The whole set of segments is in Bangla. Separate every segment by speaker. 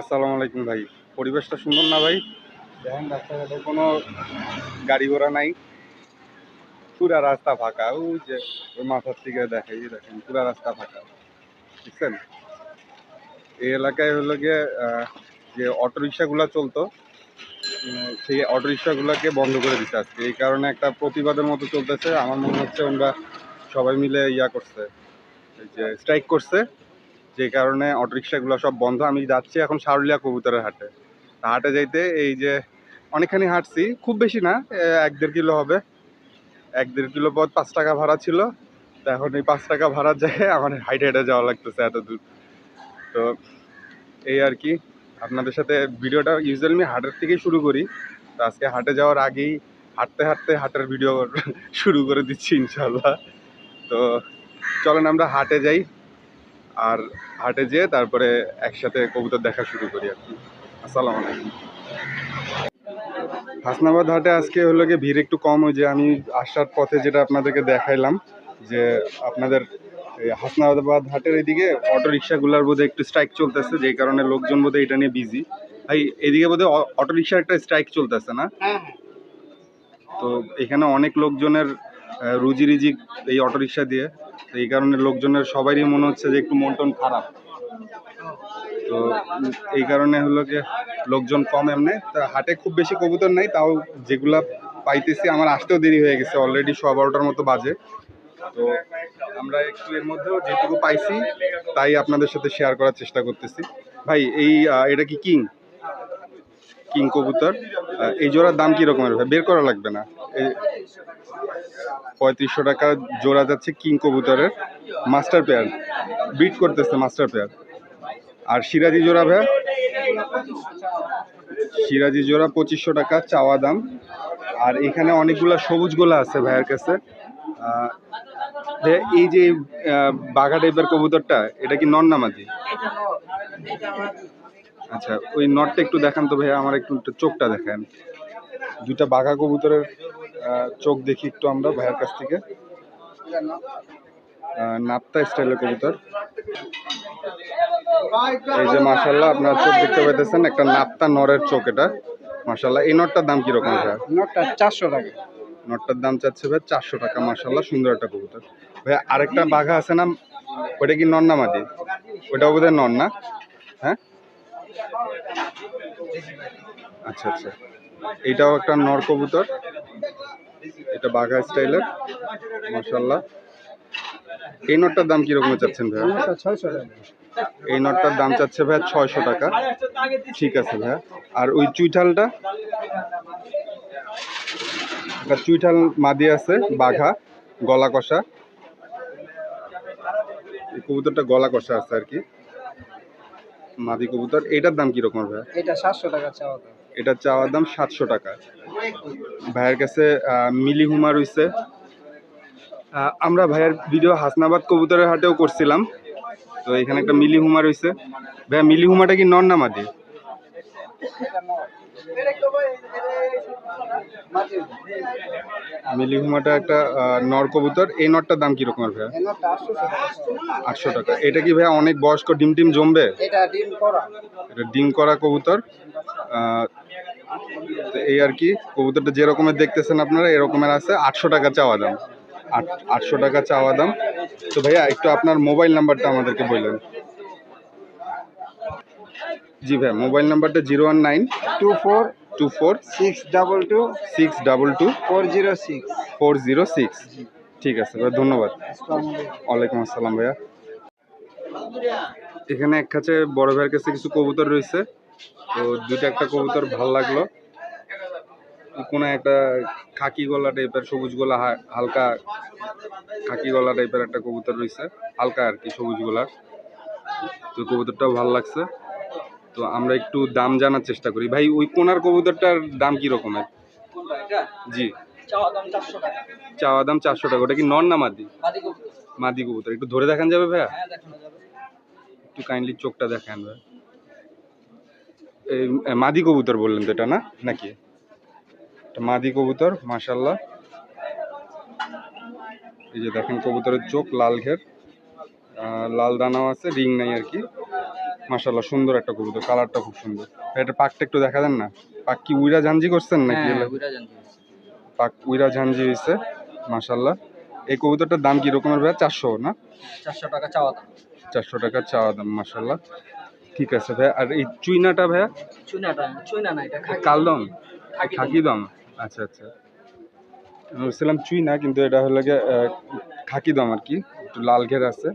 Speaker 1: আসসালামু আলাইকুম ভাই। পরিবেশটা সুন্দর না ভাই? দেখেন রাস্তাঘাটে কোনো গাড়ি ঘোড়া নাই। পুরা রাস্তা ফাঁকা। ওই যে ওই মাথার থেকে দেখে দেখেন পুরা রাস্তা ফাঁকা। বুঝছেন? এই এলাকায় হলো গিয়ে যে অটো রিক্সাগুলো চলতো সেই অটো রিক্সাগুলোকে বন্ধ করে দিচ্ছে আজকে। এই কারণে একটা প্রতিবাদের মতো চলতেছে। আমার মনে হচ্ছে ওরা সবাই মিলে ইয়া করছে যে স্ট্রাইক করছে। যে কারণে অটোরিক্সাগুলো সব বন্ধ। আমি যাচ্ছি এখন সারুলিয়া কবুতরের হাটে। হাটে যাইতে এই যে অনেকখানি হাঁটছি, খুব বেশি না এক দেড় কিলো হবে। এক দেড় কিলো পথ পাঁচ টাকা ভাড়া ছিল। তা এখন এই পাঁচ টাকা ভাড়ার জায়গায় আমার হাইটে হেঁটে যাওয়া লাগতেছে এত দূর। তো এই আর কি, আপনাদের সাথে ভিডিওটা ইউজুয়ালি আমি হাটের থেকেই শুরু করি। তো আজকে হাটে যাওয়ার আগেই হাঁটতে হাঁটতে হাটের ভিডিও শুরু করে দিচ্ছি ইনশাল্লাহ তো চলেন আমরা হাটে যাই। আর হাটে যেয়ে তারপরে একসাথে কবুতর দেখা শুরু করি আর কি। আসসালামু আলাইকুম। হাসনাবাদ হাটে আজকে হলো গিয়ে ভিড় একটু কম ওই যে আমি আসার পথে যেটা আপনাদেরকে দেখাইলাম যে আপনাদের হাসনাবাদ হাটের এদিকে অটো রিক্সাগুলোর বোধহয় একটু স্ট্রাইক চলতেছে যেই কারণে লোকজন বোধহয় এটা নিয়ে বিজি ভাই এদিকে বোধহয় অটো রিক্সার একটা স্ট্রাইক চলতেছে না? তো এখানে অনেক লোকজনের রুজি রিজি এই অটো রিক্সা দিয়ে এই কারণে লোকজনের সবারই মনে হচ্ছে যে একটু মন টন খারাপ। তো এই কারণে হলো যে লোকজন কম এমনি। তা হাটে খুব বেশি কবুতর নেই, তাও যেগুলা পাইতেছি, আমার আসতেও দেরি হয়ে গেছে অলরেডি সোয়া বারোটার মতো বাজে। তো আমরা একটু এর মধ্যেও যেটুকু পাইছি, তাই আপনাদের সাথে শেয়ার করার চেষ্টা করতেছি। ভাই, এই এটা কি কিং? কিং কবুতর। এই জোড়ার দাম কি রকমের ভাই বের করা লাগবে না। পঁয়ত্রিশশো টাকা জোড়া যাচ্ছে কিং কবুতরের মাস্টার পেয়ার। বিট করতেছে মাস্টার পেয়ার। আর সিরাজি জোড়া ভাই? সিরাজি জোড়া পঁচিশশো টাকা, চাওয়া দাম। আর এখানে অনেকগুলা সবুজ গোলা আছে ভাইয়ের কাছে। এই যে বাঘা টাইপের কবুতরটা, এটা কি নন নামাজি আচ্ছা ওই নটটা একটু দেখান তো ভাইয়া, আমার একটু চোখটা দেখেন। দুইটা বাঘা কবুতরের চোখ দেখি একটু আমরা ভাইয়ের কাছ থেকে। নাপ্তা স্টাইলের কবুতর। এই যে মাশাল্লাহ আপনারা চোখ দেখতে পাইতেছেন একটা নাপ্তা নরের চোখ এটা। মাশাল্লাহ এই নটটার দাম কীরকম ভাইয়া?
Speaker 2: নোটটা চারশো টাকা।
Speaker 1: নটটার দাম চাচ্ছে ভাই চারশো টাকা মাশাল্লাহ সুন্দর একটা কবুতর। ভাই আরেকটা বাঘা আছে না ওইটা কি নন না মাদি? ওটাও বোধহয় নন না? হ্যাঁ? আচ্ছা আচ্ছা। এইটাও একটা নর কবুতর। এটা বাঘা স্টাইলের মাশাল্লাহ এই নটটার দাম কীরকম চাচ্ছেন ভাইয়া? এই নটটার দাম চাচ্ছে ভাইয়া ছয়শো টাকা। ঠিক আছে ভাইয়া। আর ওই চুইঠালটা? একটা চুইঠাল মাদি আছে বাঘা গলা কষা। এই কবুতরটা গলা কষা আছে আর কি। মাদি কবুতর। এটার দাম কীরকম ভাইয়া?
Speaker 2: এটা সাতশো টাকা চাওয়া
Speaker 1: এটার চাওয়ার দাম সাতশো টাকা। ভাইয়ের কাছে মিলি হুমা রইছে। আমরা ভাইয়ের ভিডিও হাসনাবাদ কবুতরের হাটেও করছিলাম। তো এখানে একটা মিলি হুমা রইছে। ভাইয়া মিলি হুমাটা কি নন না মাদি মিলি হুমাটা একটা নর কবুতর। এই নটটার দাম কীরকম ভাইয়া?
Speaker 2: আটশো টাকা।
Speaker 1: এটা কি ভাইয়া অনেক বয়স্ক ডিম টিম জমবে?
Speaker 2: এটা ডিম করা।
Speaker 1: এটা ডিম করা কবুতর। আহ, তো এই আর কি কবুতরটা যে রকমের দেখতেছেন আপনারা এরকমের আছে আটশো টাকা চাওয়া দাম। আট আটশো টাকা চাওয়া দাম। তো ভাইয়া একটু আপনার মোবাইল নাম্বারটা আমাদেরকে বললেন। জি ভাইয়া মোবাইল নাম্বারটা zero one nine
Speaker 2: two four
Speaker 1: two four
Speaker 2: six double two
Speaker 1: six double two
Speaker 2: four zero six.
Speaker 1: Four zero six. ঠিক আছে ভাই ধন্যবাদ। ওয়ালাইকুম আসসালাম ভাইয়া। এখানে এক কাছে বড় ভাইয়ের কাছে কিছু কবুতর রয়েছে। তো দুইটা একটা কবুতর ভালো লাগল। কোনো একটা খাকি গলা টাইপের সবুজ গলা হালকা খাকি গলা টাইপের একটা কবুতর রয়েছে। হালকা আর কি সবুজ গলার তো কবুতরটাও ভালো লাগছে। তো আমরা একটু দাম জানার চেষ্টা করি। ভাই ওই কোনার কবুতরটার দাম কি রকমের? জি।
Speaker 2: চাওয়া দাম চারশো টাকা।
Speaker 1: দাম চারশো টাকা। ওটা কি নন না মাদি? মাদি কবুতর। একটু ধরে দেখান যাবে ভাইয়া?
Speaker 2: হ্যাঁ
Speaker 1: একটু কাইন্ডলি চোখটা দেখান ভাই। এই মাদি কবুতর বললেন তো এটা না? নাকি? মাদি কবুতর মাশাল্লাহ এই যে দেখেন কবুতরের চোখ লাল ঘের লাল দানাও আছে রিং নাই আর কি। মাশাল্লাহ সুন্দর একটা কবুতর কালারটা খুব সুন্দর। এটা পাকটা একটু দেখা দেন না? পাক কি উইরা ঝাঞ্জি করছেন নাকি?
Speaker 3: হ্যাঁ
Speaker 1: এগুলো?
Speaker 3: ওইটা
Speaker 1: পাক উইরা ঝাঞ্জি হয়েছে মাশাল্লাহ এই কবুতরটার দাম কি রকমের ভাইয়া? চারশো না?
Speaker 3: চারশো টাকা চাওয়া দাম।
Speaker 1: চারশো টাকা চাওয়া দাম মাশাল্লাহ ঠিক আছে ভাইয়া আর এই চুইনাটা ভাইয়া?
Speaker 3: চুইনাটা চুইনা না এটা
Speaker 1: কালদম।
Speaker 3: খাকি
Speaker 1: দম। আচ্ছা আচ্ছা। আমি বলছিলাম চুই না কিন্তু এটা হলো গিয়ে খাকি দম আর কি একটু লাল ঘের আছে।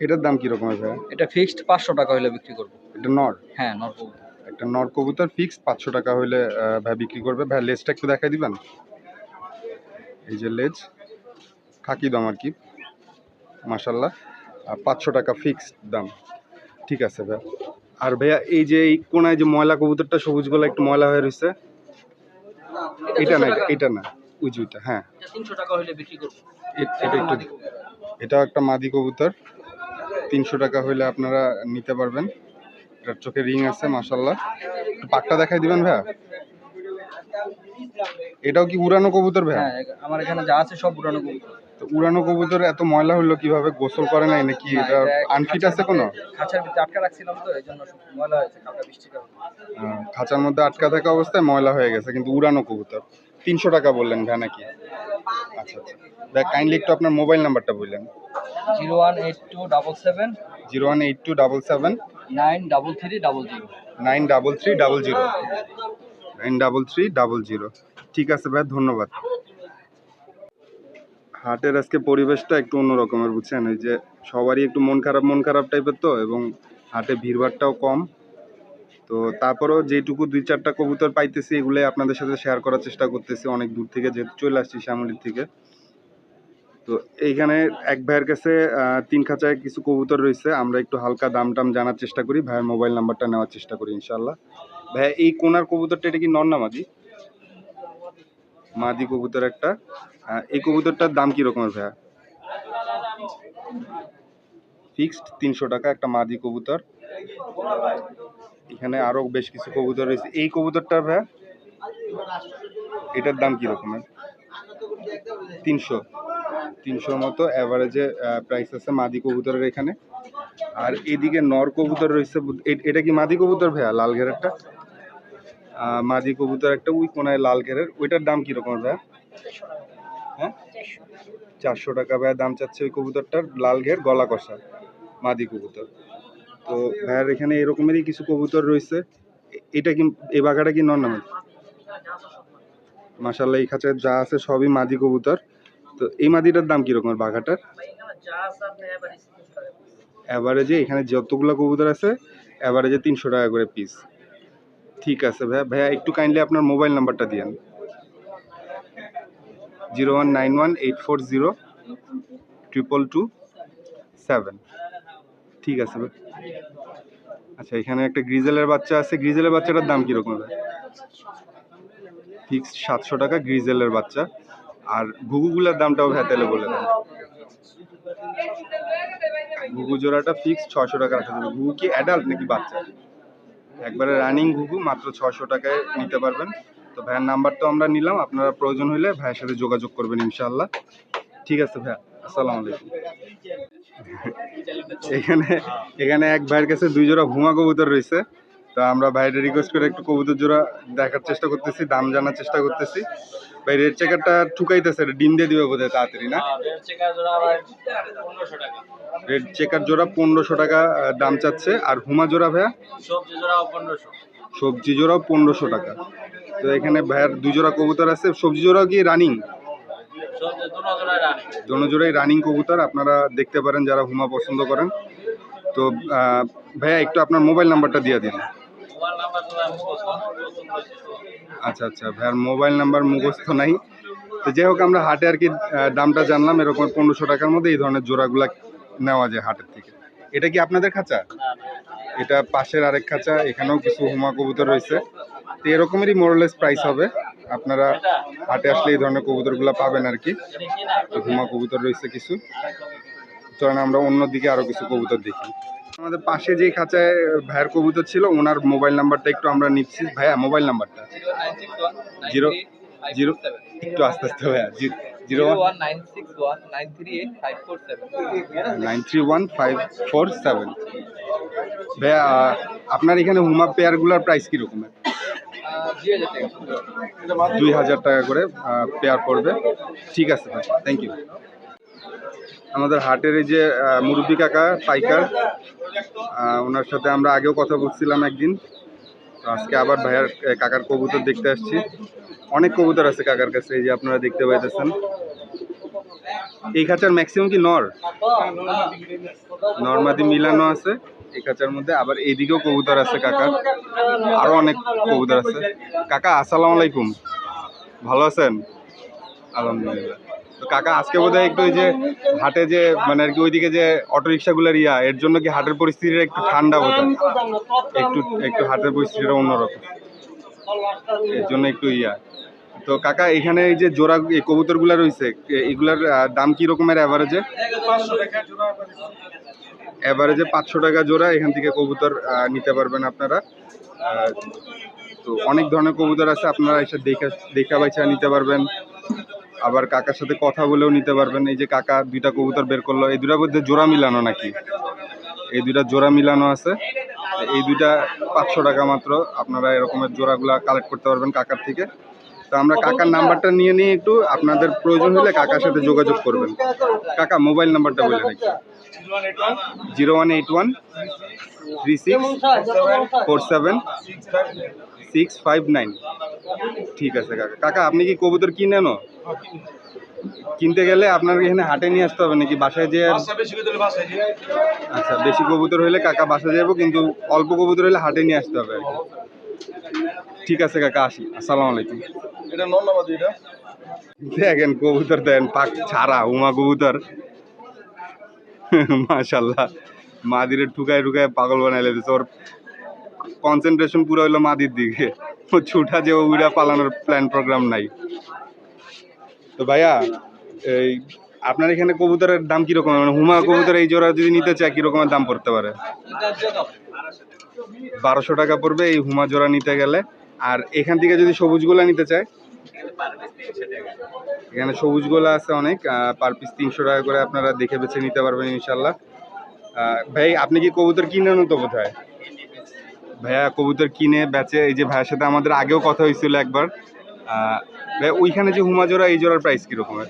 Speaker 1: এটার দাম কিরকমের ভাইয়া?
Speaker 3: এটা ফিক্সড পাঁচশো টাকা হলে বিক্রি করব।
Speaker 1: এটা নর?
Speaker 3: হ্যাঁ নরকবুতর
Speaker 1: একটা নর কবুতর ফিক্স পাঁচশো টাকা হইলে আহ, ভাই বিক্রি করবে। ভাই লেজটা একটু দেখাই দিবেন? এই যে লেজ খাকি দাম আর কি মাসাল্লাহ পাঁচশো টাকা ফিক্সড দাম। ঠিক আছে ভাই। আর ভাইয়া এই যে এই কোনায় যে ময়লা কবুতরটা সবুজ গলা একটু ময়লা হয়ে রয়েছে এটা না এটা- না ওই যে ওইটা হ্যাঁ।
Speaker 3: এটা
Speaker 1: একটু এটাও একটা মাদি কবুতর। তিনশো টাকা হইলে আপনারা নিতে পারবেন। এটার চোখে রিং আছে মাসাল্লাহ পাকটা দেখাই দিবেন ভাইয়া? এটাও কি উড়ানো কবুতর ভাইয়া?
Speaker 3: হ্যাঁ আমার এখানে যা আছে সব পুরানো কবুতর।
Speaker 1: তো উড়ানো কবুতর এত ময়লা হলো কীভাবে? গোসল করে নাই নাকি? এটা আনফিট আছে কোনো?
Speaker 3: খাঁচার ভিতরে আটকা রাখছিলাম তো এই জন্য সব ময়লা হয়েছে কালকে বৃষ্টির কারণে
Speaker 1: খাঁচার মধ্যে আটকা থাকা অবস্থায় ময়লা হয়ে গেছে কিন্তু উড়ানো কবুতর। তিনশো টাকা বললেন ভাই নাকি? আচ্ছা আচ্ছা। ভাই কাইন্ডলি একটু আপনার মোবাইল নাম্বারটা বললেন।
Speaker 3: Zero one eight two double seven.
Speaker 1: Zero one eight two double seven.
Speaker 3: Nine double three double zero.
Speaker 1: Nine double three double zero. Double three double zero ঠিক আছে ভাই, ধন্যবাদ। হাটের আজকে পরিবেশটা একটু অন্যরকমের, বুঝছেন? এই যে সবারই একটু মন খারাপ মন খারাপ টাইপের তো, এবং হাটে ভিড়ভাড়টাও কম। তো তারপরেও যেটুকু দুই চারটা কবুতর পাইতেছি, এগুলোই আপনাদের সাথে শেয়ার করার চেষ্টা করতেছি। অনেক দূর থেকে যেহেতু চলে আসছি শ্যামলির থেকে। তো এইখানে এক ভাইয়ের কাছে তিন খাঁচায় কিছু কবুতর রয়েছে। আমরা একটু হালকা দাম টাম জানার চেষ্টা করি। ভাইয়ের মোবাইল নাম্বারটা নেওয়ার চেষ্টা করি ইনশাল্লাহ ভাইয়া এই কোনার কবুতরটা এটা কি নর না মাদি? মাদি কবুতর একটা। এই কবুতরটার দাম কি রকমের ভাইয়া? ফিক্সড তিনশো টাকা একটা মাদি কবুতর। এখানে আরও বেশ কিছু কবুতর রয়েছে। এই কবুতরটার ভাইয়া, এটার দাম কি রকমের? তিনশো। তিনশোর মতো অ্যাভারেজে প্রাইস আছে মাদি কবুতরের এখানে। আর এদিকে নর কবুতর রয়েছে এটা কি মাদি কবুতর ভাইয়া, লাল ঘেরেরটা? মাদি কবুতর একটা ওই কোনায় লাল ঘেরের। ওইটার দাম কি রকম ভাইয়া? হ্যাঁ? চারশো টাকা ভাইয়া দাম চাচ্ছে ওই কবুতরটার, লাল ঘের, গলা কষা মাদি কবুতর। তো ভাইয়ার এখানে এরকমেরই কিছু কবুতর রয়েছে। এটা কি এই বাঘাটা কি নর না মাদি মাসাল্লাহ এই খাঁচায় যা আছে সবই মাদি কবুতর। তো এই মাদিটার দাম কি রকমের বাঘাটার? অ্যাভারেজে এখানে যতগুলো কবুতর আছে অ্যাভারেজে তিনশো টাকা করে পিস ঠিক আছে ভাইয়া ভাইয়া, একটু কাইন্ডলি আপনার মোবাইল নাম্বারটা দিয়েন। Zero one nine one eight four zero triple two seven. ঠিক আছে ভাই। আচ্ছা এখানে একটা গ্রিজেলের বাচ্চা আছে। গ্রিজেলের বাচ্চাটার দাম কীরকম ভাই? ফিক্স সাতশো টাকা গ্রিজেলের বাচ্চা। আর ঘুঘুগুলার দামটাও ভাই তাহলে বলে দেন। ঘুঘু জোড়াটা ফিক্স ছশো টাকা রাখা যাবে। ঘুঘু কি অ্যাডাল্ট নাকি বাচ্চা? একবারে রানিং ঘুঘু, মাত্র ছশো টাকায় নিতে পারবেন। তো ভাইয়ের নাম্বার তো আমরা নিলাম, আপনারা প্রয়োজন হলে ভাইয়ের সাথে যোগাযোগ করবেন ইনশাল্লাহ ঠিক আছে ভাইয়া, আসসালামু আলাইকুম। এখানে এখানে এক ভাইয়ের কাছে দুই জোড়া ভুমা কবুতর রয়েছে। তো আমরা ভাইয়ের রিকোয়েস্ট করে একটু কবুতর জোড়া দেখার চেষ্টা করতেছি, দাম জানার চেষ্টা করতেছি। ভাই রেড চেকারটা ঠুকাইতেছে, ডিম দিয়ে দিবে বোধহয় তাড়াতাড়ি, না? রেড চেকার জোড়া পনেরোশো টাকা দাম চাচ্ছে। আর হুমা জোড়া ভাইয়া? সবজি জোড়াও পনেরোশো। টাকা। তো এখানে ভাইয়ার দুই জোড়া কবুতর আছে। সবজি জোড়াও কি রানিং জোড়াই রানিং কবুতর। আপনারা দেখতে পারেন যারা হুমা পছন্দ করেন। তো ভাইয়া একটু আপনার মোবাইল নাম্বারটা দিয়ে দিন। আচ্ছা আচ্ছা ভাইয়ার মোবাইল নাম্বার মুখস্থ নাই। তো যাই হোক আমরা হাটে আর কি দামটা জানলাম। এরকম পনেরোশো টাকার মধ্যে এই ধরনের জোড়াগুলা নেওয়া যায় হাটের থেকে এটা কি আপনাদের খাঁচা? এটা পাশের আরেক খাঁচা, এখানেও কিছু হুমা কবুতর রয়েছে। তো এরকমেরই মোরলেস প্রাইস হবে। আপনারা হাটে আসলে এই ধরনের কবুতরগুলো পাবেন আর কি। হুমা কবুতর রয়েছে কিছু। চলেন আমরা অন্যদিকে আরও কিছু কবুতর দেখি। আমাদের পাশে যে খাঁচায় ভাইয়ের কবুতর ছিল, ওনার মোবাইল নাম্বারটা একটু আমরা নিচ্ছি। ভাইয়া, মোবাইল নাম্বারটা? জিরো জিরো, একটু আস্তে আস্তে ভাইয়া zero
Speaker 3: nine three
Speaker 1: one five four seven ভাইয়া, আপনার এখানে হুমা পেয়ারগুলোর প্রাইস কীরকম
Speaker 3: দুই হাজার টাকা
Speaker 1: করে পেয়ার পড়বে। ঠিক আছে, ভাই থ্যাংক ইউ আমাদের হাটের এই যে মুরব্বি কাকা, পাইকার ওনার সাথে আমরা আগেও কথা বলছিলাম একদিন। আজকে আবার ভাইয়ার কাকার কবুতর দেখতে আসছি। অনেক কবুতর আছে কাকার কাছে, এই যে আপনারা দেখতে পাইতেছেন। এই খাঁচার ম্যাক্সিমাম কি নর? নর্মাদি মিলানো আছে, এই খাঁচার মধ্যে। আবার এইদিকেও কবুতর আছে কাকার, আরও অনেক কবুতর আছে। কাকা, আসসালামু আলাইকুম। ভালো আছেন? আলহামদুলিল্লাহ। তো কাকা, আজকে বোধহয় একটু ওই যে হাটে যে মানে আর কি ওইদিকে যে অটো ইয়া, এর জন্য কি হাটের পরিস্থিতিটা একটু ঠান্ডা বোধহয়? একটু একটু হাটের পরিস্থিতিটা অন্যরকম। এর জন্য একটু ইয়া। তো কাকা, এখানে এই যে জোড়া, এই কবুতরগুলো রয়েছে, এগুলার দাম কি রকমের অ্যাভারেজে অ্যাভারেজে পাঁচশো টাকা জোড়া, এখান থেকে কবুতর নিতে পারবেন আপনারা। তো অনেক ধরনের কবুতর আছে, আপনারা এসে দেখা দেখা বাইছা নিতে পারবেন। আবার কাকার সাথে কথা বলেও নিতে পারবেন। এই যে কাকা দুইটা কবুতর বের করল, এই দুটার মধ্যে জোড়া মিলানো নাকি? এই দুইটা জোড়া মিলানো আছে। এই দুইটা পাঁচশো টাকা মাত্র, আপনারা এরকমের জোড়াগুলা কালেক্ট করতে পারবেন কাকার থেকে। তো আমরা কাকার নাম্বারটা নিয়ে নিয়ে একটু আপনাদের প্রয়োজন হলে কাকার সাথে যোগাযোগ করবেন। কাকা মোবাইল নাম্বারটা বলে রাখি। Zero one eight one three six four seven six five nine. ঠিক আছে কাকা। কাকা আপনি কি কবুতর কিনেনও কিনতে গেলে আপনার এখানে হাটে নিয়ে আসতে হবে নাকি বাসায় যে আচ্ছা বেশি কবুতর হলে কাকা বাসায় যাব কিন্তু অল্প কবুতর হলে হাটে নিয়ে আসতে হবে ঠিক আছে কাকা আসি। আসসালামু আলাইকুম।
Speaker 2: এটা
Speaker 1: দেখেন কবুতর দেন, পাক ছাড়া, উমা কবুতর। মাশাল্লাহ মাদিরে ঠুকায় ঠুকায় পাগল বানাইলে দিছে। ওর কনসেন্ট্রেশন পুরো হইল মাদির দিকে। ও ছুটা যে উইরা পালানোর প্ল্যান প্রোগ্রাম নাই। তো ভাইয়া, এই আপনার এখানে কবুতরের দাম কীরকম? মানে হুমা কবুতর এই জোড়া যদি নিতে চায়, কিরকমের দাম পড়তে পারে? বারোশো টাকা পড়বে এই হুমা জোড়া নিতে গেলে। আর এখান থেকে যদি সবুজগুলা নিতে চায়? এখানে সবুজ গোলা আছে অনেক পার পিস তিনশো টাকা করে আপনারা দেখে বেছে নিতে পারবেন ইনশাল্লাহ ভাই আপনি কি কবুতর কিনেন তো বোধহয়? ভাইয়া কবুতর কিনে বেচে এই যে ভাইয়ের সাথে আমাদের আগেও কথা হয়েছিল একবার। আহ, ভাই ওইখানে যে হুমা জোড়া এই জোড়ার প্রাইস কিরকমের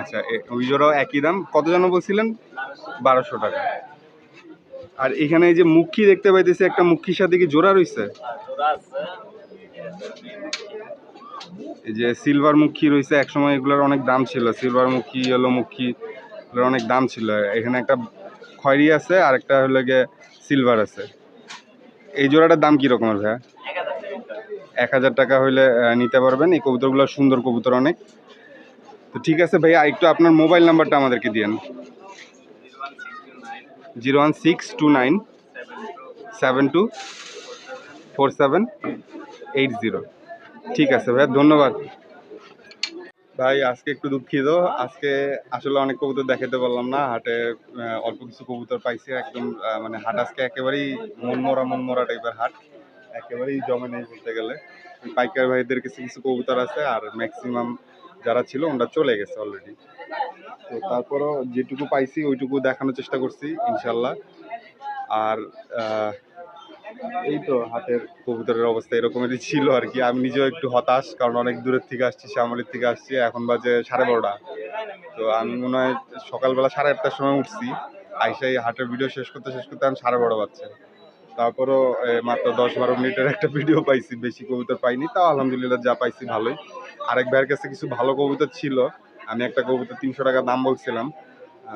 Speaker 1: আচ্ছা ওই জোড়াও একই দাম। কত জন বলছিলেন? বারোশো টাকা। আর এখানে এই যে মুখী দেখতে পাইতেছি একটা মুখির সাথে কি জোড়া রয়েছে এই যে সিলভার মুখী রয়েছে একসময় এগুলোর অনেক দাম ছিল। সিলভার মুখী ইয়েলো মুখী এগুলোর অনেক দাম ছিল। এখানে একটা খয়েরি আছে আর একটা হলো গিয়ে সিলভার আছে। এই জোড়াটার দাম কি রকমের ভাইয়া? এক হাজার টাকা হইলে নিতে পারবেন। এই কবুতরগুলো সুন্দর কবুতর অনেক। তো ঠিক আছে ভাইয়া একটু আপনার মোবাইল নাম্বারটা আমাদেরকে দিয়েন। Zero one six two nine seven two four seven eight zero. ঠিক আছে ভাইয়া, ধন্যবাদ। ভাই, আজকে একটু দুঃখিত। আজকে আসলে অনেক কবুতর দেখাতে পারলাম না। হাটে অল্প কিছু কবুতর পাইছি। একদম মানে হাট আজকে একেবারেই মনমরা মনমরা টাইপের হাট। একেবারেই জমে নেই বলতে গেলে। পাইকার ভাইদের কিছু কিছু কবুতর আছে আর ম্যাক্সিমাম যারা ছিল ওরা চলে গেছে অলরেডি তো তারপরও যেটুকু পাইছি, ওইটুকু দেখানোর চেষ্টা করছি, ইনশাল্লাহ। আর এই তো হাতের কবুতরের অবস্থা এরকমেরই ছিল আর কি। আমি নিজেও একটু হতাশ, কারণ অনেক দূরের থেকে আসছি, শ্যামলির থেকে আসছি, এখন বাজে সাড়ে বারোটা। তো আমি মনে হয় সকালবেলা সাড়ে আটটার সময় উঠছি, আইসাই হাটের ভিডিও শেষ করতে শেষ করতে আমি সাড়ে বারো বাজছে। তারপরও মাত্র দশ বারো মিনিটের একটা ভিডিও পাইছি, বেশি কবুতর পাইনি, তাও আলহামদুলিল্লাহ যা পাইছি ভালোই। আরেক ভাইয়ের কাছে কিছু ভালো কবুতর ছিল। আমি একটা কবুতর তিনশো টাকা দাম বলছিলাম।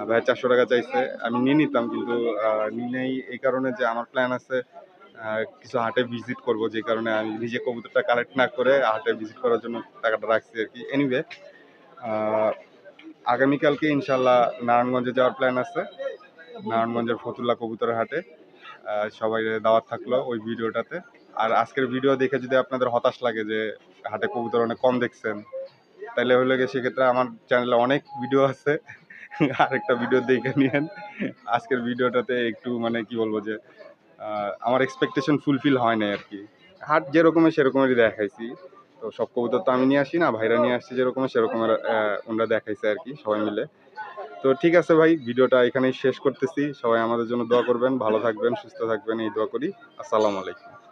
Speaker 1: ভাই চারশো টাকা চাইছে। আমি নিয়ে নিতাম কিন্তু আহ, এই কারণে যে আমার প্ল্যান আছে কিছু হাটে ভিজিট করব যে কারণে আমি নিজে কবুতরটা কালেক্ট না করে হাটে ভিজিট করার জন্য টাকাটা রাখছি আর কি। এনিওয়ে আগামীকালকে ইনশাল্লাহ নারায়ণগঞ্জে যাওয়ার প্ল্যান আছে। নারায়ণগঞ্জের ফতুল্লা কবুতরের হাটে সবাই দাওয়াত থাকল ওই ভিডিওটাতে আর আজকের ভিডিও দেখে যদি আপনাদের হতাশ লাগে যে হাটে কবুতর অনেক কম দেখছেন তাহলে হলে গিয়ে সেক্ষেত্রে আমার চ্যানেলে অনেক ভিডিও আছে। আরেকটা ভিডিও দেখে নিয়েন। আজকের ভিডিওটাতে একটু মানে কি বলব যে আমার এক্সপেকটেশন ফুলফিল হয় নাই আর কি। হাট যেরকমের সেরকমেরই দেখাইছি। তো সব কবুতর তো আমি নিয়ে আসি না, ভাইরা নিয়ে আসছি যেরকম সেরকমের ওনারা দেখাইছে আর কি, সবাই মিলে। তো ঠিক আছে ভাই ভিডিওটা এখানেই শেষ করতেছি। সবাই আমাদের জন্য দোয়া করবেন, ভালো থাকবেন, সুস্থ থাকবেন, এই দোয়া করি। আসসালামু আলাইকুম।